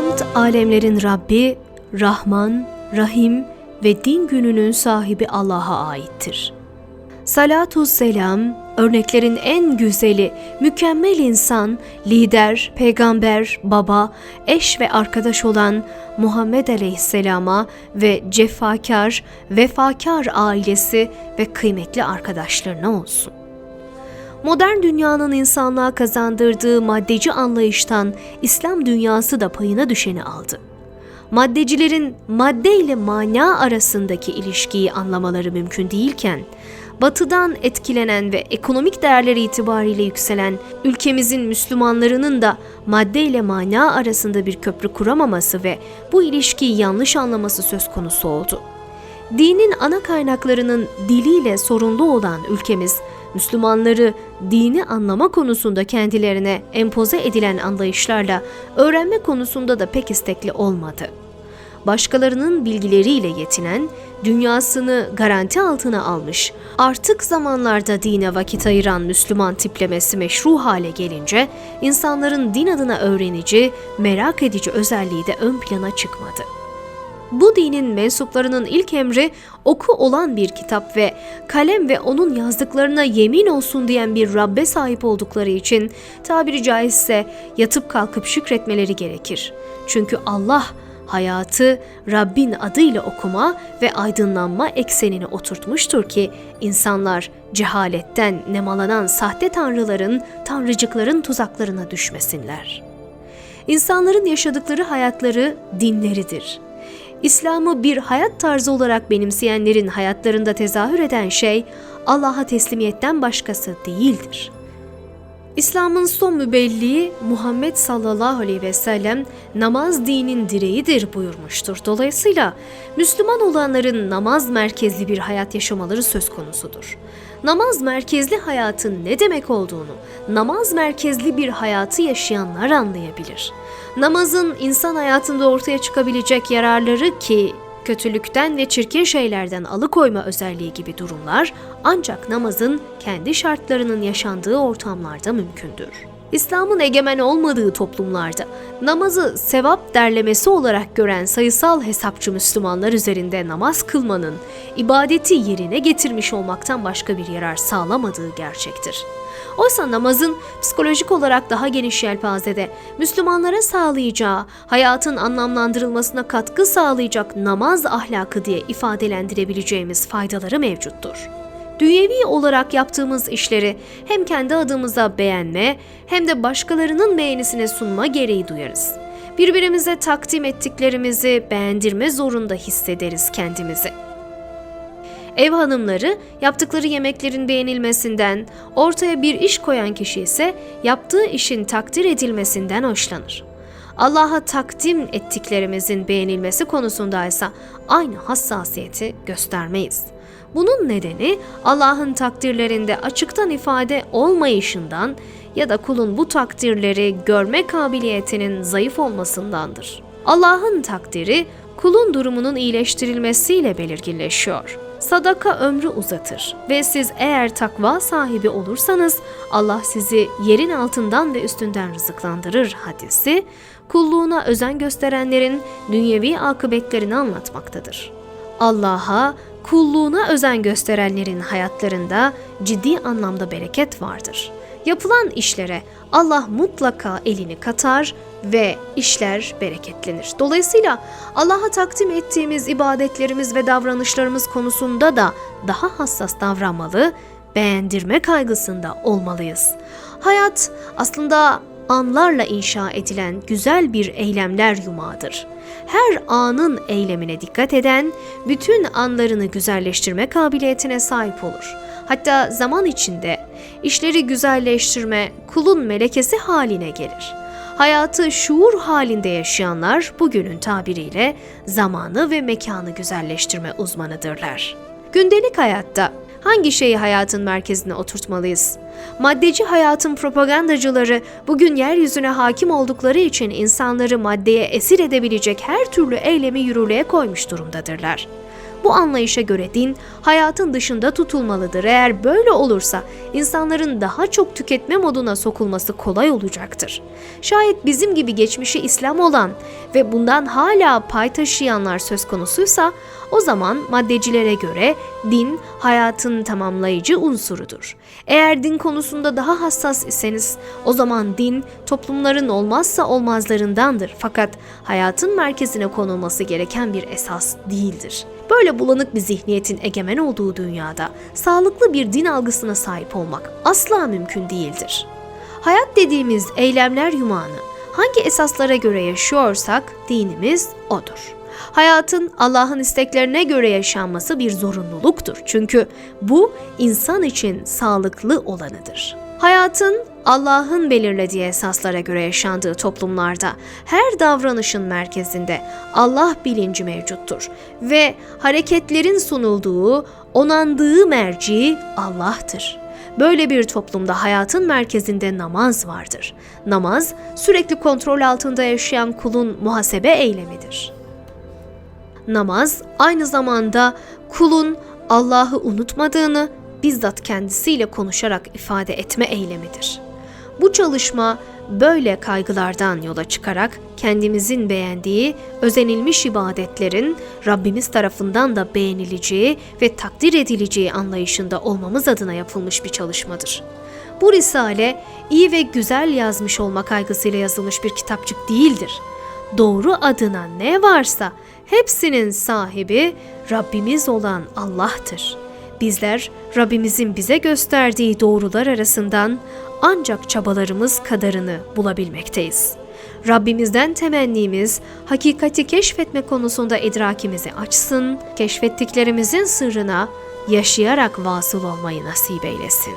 Hamd alemlerin Rabbi, Rahman, Rahim ve din gününün sahibi Allah'a aittir. Salatu selam, örneklerin en güzeli, mükemmel insan, lider, peygamber, baba, eş ve arkadaş olan Muhammed Aleyhisselam'a ve cefakar, vefakar ailesi ve kıymetli arkadaşlarına olsun. Modern dünyanın insanlığa kazandırdığı maddeci anlayıştan İslam dünyası da payına düşeni aldı. Maddecilerin madde ile mana arasındaki ilişkiyi anlamaları mümkün değilken, batıdan etkilenen ve ekonomik değerler itibariyle yükselen ülkemizin Müslümanlarının da madde ile mana arasında bir köprü kuramaması ve bu ilişkiyi yanlış anlaması söz konusu oldu. Dinin ana kaynaklarının diliyle sorunlu olan ülkemiz, Müslümanları dini anlama konusunda kendilerine empoze edilen anlayışlarla öğrenme konusunda da pek istekli olmadı. Başkalarının bilgileriyle yetinen, dünyasını garanti altına almış, artık zamanlarda dine vakit ayıran Müslüman tiplemesi meşru hale gelince, insanların din adına öğrenici, merak edici özelliği de ön plana çıkmadı. Bu dinin mensuplarının ilk emri oku olan bir kitap ve kalem ve onun yazdıklarına yemin olsun diyen bir Rabbe sahip oldukları için tabiri caizse yatıp kalkıp şükretmeleri gerekir. Çünkü Allah hayatı Rabbin adıyla okuma ve aydınlanma eksenini oturtmuştur ki insanlar cehaletten nemalanan sahte tanrıların, tanrıcıkların tuzaklarına düşmesinler. İnsanların yaşadıkları hayatları dinleridir. İslam'ı bir hayat tarzı olarak benimseyenlerin hayatlarında tezahür eden şey Allah'a teslimiyetten başkası değildir.'' İslam'ın son mübelliği Muhammed sallallahu aleyhi ve sellem namaz dinin direğidir buyurmuştur. Dolayısıyla Müslüman olanların namaz merkezli bir hayat yaşamaları söz konusudur. Namaz merkezli hayatın ne demek olduğunu, namaz merkezli bir hayatı yaşayanlar anlayabilir. Namazın insan hayatında ortaya çıkabilecek yararları ki kötülükten ve çirkin şeylerden alıkoyma özelliği gibi durumlar ancak namazın kendi şartlarının yaşandığı ortamlarda mümkündür. İslam'ın egemen olmadığı toplumlarda namazı sevap derlemesi olarak gören sayısal hesapçı Müslümanlar üzerinde namaz kılmanın ibadeti yerine getirmiş olmaktan başka bir yarar sağlamadığı gerçektir. Oysa namazın psikolojik olarak daha geniş yelpazede Müslümanlara sağlayacağı, hayatın anlamlandırılmasına katkı sağlayacak namaz ahlakı diye ifadelendirebileceğimiz faydaları mevcuttur. Dünyevi olarak yaptığımız işleri hem kendi adımıza beğenme hem de başkalarının beğenisine sunma gereği duyarız. Birbirimize takdim ettiklerimizi beğendirme zorunda hissederiz kendimizi. Ev hanımları yaptıkları yemeklerin beğenilmesinden, ortaya bir iş koyan kişi ise yaptığı işin takdir edilmesinden hoşlanır. Allah'a takdim ettiklerimizin beğenilmesi konusunda ise aynı hassasiyeti göstermeyiz. Bunun nedeni Allah'ın takdirlerinde açıktan ifade olmayışından ya da kulun bu takdirleri görme kabiliyetinin zayıf olmasındandır. Allah'ın takdiri kulun durumunun iyileştirilmesiyle belirginleşiyor. Sadaka ömrü uzatır ve siz eğer takva sahibi olursanız Allah sizi yerin altından ve üstünden rızıklandırır hadisi, kulluğuna özen gösterenlerin dünyevi akıbetlerini anlatmaktadır. Allah'a, kulluğuna özen gösterenlerin hayatlarında ciddi anlamda bereket vardır. Yapılan işlere Allah mutlaka elini katar ve işler bereketlenir. Dolayısıyla Allah'a takdim ettiğimiz ibadetlerimiz ve davranışlarımız konusunda da daha hassas davranmalı, beğendirme kaygısında olmalıyız. Hayat aslında anlarla inşa edilen güzel bir eylemler yumağıdır. Her anın eylemine dikkat eden, bütün anlarını güzelleştirme kabiliyetine sahip olur. Hatta zaman içinde işleri güzelleştirme kulun melekesi haline gelir. Hayatı şuur halinde yaşayanlar bugünün tabiriyle zamanı ve mekanı güzelleştirme uzmanıdırlar. Gündelik hayatta hangi şeyi hayatın merkezine oturtmalıyız? Maddeci hayatın propagandacıları bugün yeryüzüne hakim oldukları için insanları maddeye esir edebilecek her türlü eylemi yürürlüğe koymuş durumdadırlar. Bu anlayışa göre din hayatın dışında tutulmalıdır. Eğer böyle olursa insanların daha çok tüketme moduna sokulması kolay olacaktır. Şayet bizim gibi geçmişi İslam olan ve bundan hala pay taşıyanlar söz konusuysa o zaman maddecilere göre din hayatın tamamlayıcı unsurudur. Eğer din konusunda daha hassas iseniz o zaman din toplumların olmazsa olmazlarındandır fakat hayatın merkezine konulması gereken bir esas değildir. Böyle bulanık bir zihniyetin egemen olduğu dünyada sağlıklı bir din algısına sahip olmak asla mümkün değildir. Hayat dediğimiz eylemler yumağını hangi esaslara göre yaşıyorsak dinimiz odur. Hayatın Allah'ın isteklerine göre yaşanması bir zorunluluktur. Çünkü bu insan için sağlıklı olanıdır. Hayatın Allah'ın belirlediği esaslara göre yaşandığı toplumlarda her davranışın merkezinde Allah bilinci mevcuttur ve hareketlerin sunulduğu, onandığı merci Allah'tır. Böyle bir toplumda hayatın merkezinde namaz vardır. Namaz sürekli kontrol altında yaşayan kulun muhasebe eylemidir. Namaz aynı zamanda kulun Allah'ı unutmadığını bizzat kendisiyle konuşarak ifade etme eylemidir. Bu çalışma böyle kaygılardan yola çıkarak kendimizin beğendiği, özenilmiş ibadetlerin Rabbimiz tarafından da beğenileceği ve takdir edileceği anlayışında olmamız adına yapılmış bir çalışmadır. Bu risale iyi ve güzel yazmış olma kaygısıyla yazılmış bir kitapçık değildir. Doğru adına ne varsa hepsinin sahibi Rabbimiz olan Allah'tır. Bizler Rabbimizin bize gösterdiği doğrular arasından ancak çabalarımız kadarını bulabilmekteyiz. Rabbimizden temennimiz hakikati keşfetme konusunda idrakimizi açsın, keşfettiklerimizin sırrına yaşayarak vasıl olmayı nasip eylesin.